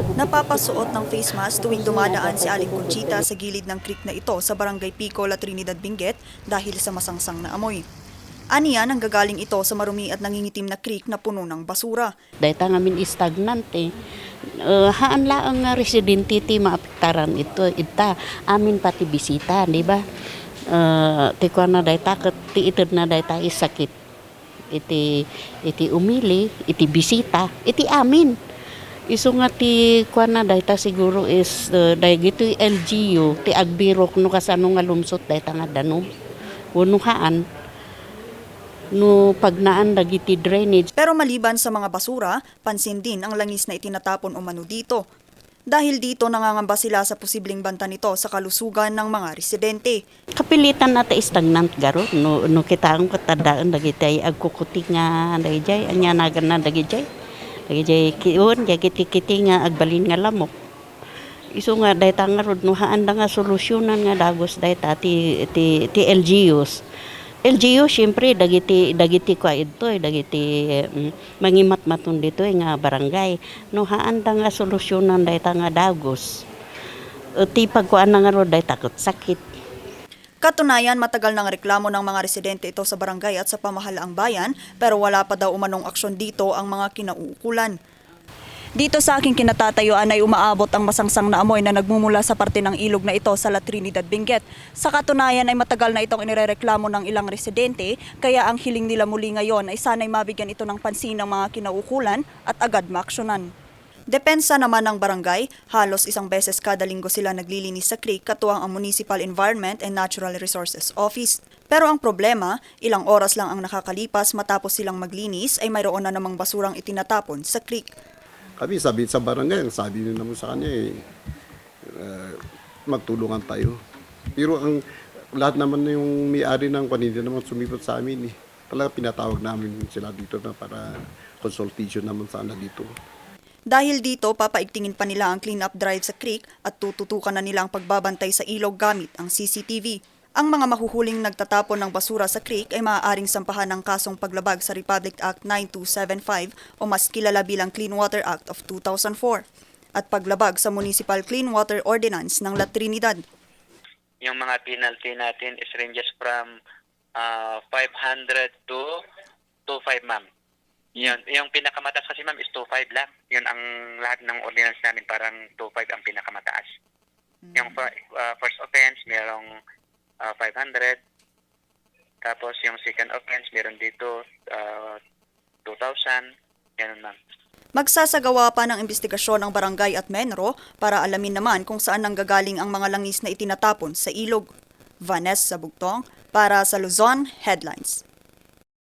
Napapasuot ng face mask tuwing dumadaan si Aling Conchita sa gilid ng creek na ito sa barangay Pico, La Trinidad, Benguet dahil sa masangsang na amoy. Aniya nang gagaling ito sa marumi at nangingitim na creek na puno ng basura. Dahil ta ngamin stagnant eh. Uh, haan laang nga residente ti maapektaran ito ita amin pati bisita di ba uh, ti na dayta ket ti ited na dayta isakit iti iti umili iti bisita iti amin iso nga ti kuan na dayta siguro is uh, dahil LGU ti agbirok no kasano nga lumsot dayta nga danom Wano haan no pagnaan dagiti drainage Pero maliban sa mga basura, pansin din ang langis na itinatapon umano dito. Dahil dito nangangamba sila sa posibleng banta nito sa kalusugan ng mga residente. kapilitan nata stagnant garo no no kita ang katadaan dagiti ay agkukuti nga dagiti anya nagan na dagiti dagiti kiun dagiti kiti nga agbalin nga lamok. Iso nga dayta nga rod no haanda nga solusyonan nga dagos dayta ti ti, ti LGUs LGU syempre dagiti dagiti kwa ito eh, dagiti mm, mangimat-maton dito eh, nga barangay. No haanda nga solusyonan dayta nga dagos. Ti pagkuan nga rod dayta sakit Katunayan, matagal ng reklamo ng mga residente ito sa barangay at sa pamahalaang bayan pero wala pa daw umanong aksyon dito ang mga kinauukulan. Dito sa aking kinatatayuan ay umaabot ang masangsang na amoy na nagmumula sa parte ng ilog na ito sa La Trinidad, Benguet. Sa katunayan ay matagal na itong inirereklamo ng ilang residente kaya ang hiling nila muli ngayon ay sana'y mabigyan ito ng pansin ng mga kinauukulan at agad maaksyonan. Depensa naman ng barangay, halos isang beses kada linggo sila naglilinis sa creek katuwang ang Municipal Environment and Natural Resources Office. Pero ang problema, ilang oras lang ang nakakalipas matapos silang maglinis ay mayroon na namang basurang itinatapon sa creek. Kami sabi sa barangay, ang sabi nyo naman sa kanya eh, uh, magtulungan tayo. Pero ang lahat naman na yung may-ari ng paninda naman sumipot sa amin eh. Talaga pinatawag namin sila dito na para consultation naman sana dito. Dahil dito, papaigtingin pa nila ang clean-up drive sa creek at tututukan na nila ang pagbabantay sa ilog gamit ang CCTV. Ang mga mahuhuling nagtatapon ng basura sa creek ay maaaring sampahan ng kasong paglabag sa Republic Act 9275 o mas kilala bilang Clean Water Act of 2004 at paglabag sa Municipal Clean Water Ordinance ng La Trinidad. yung mga penalty natin is ranges from uh, 500 to 25 ma'am. Yun, yung pinakamataas kasi ma'am is 25 lang. Yun ang lahat ng ordinance namin parang 25 ang pinakamataas. Yung fir- uh, first offense merong uh, 500. Tapos yung second offense meron dito uh, 2,000. Ganun ma'am. Magsasagawa pa ng investigasyon ang barangay at Menro para alamin naman kung saan nanggagaling ang mga langis na itinatapon sa ilog. Vanessa Bugtong para sa Luzon Headlines.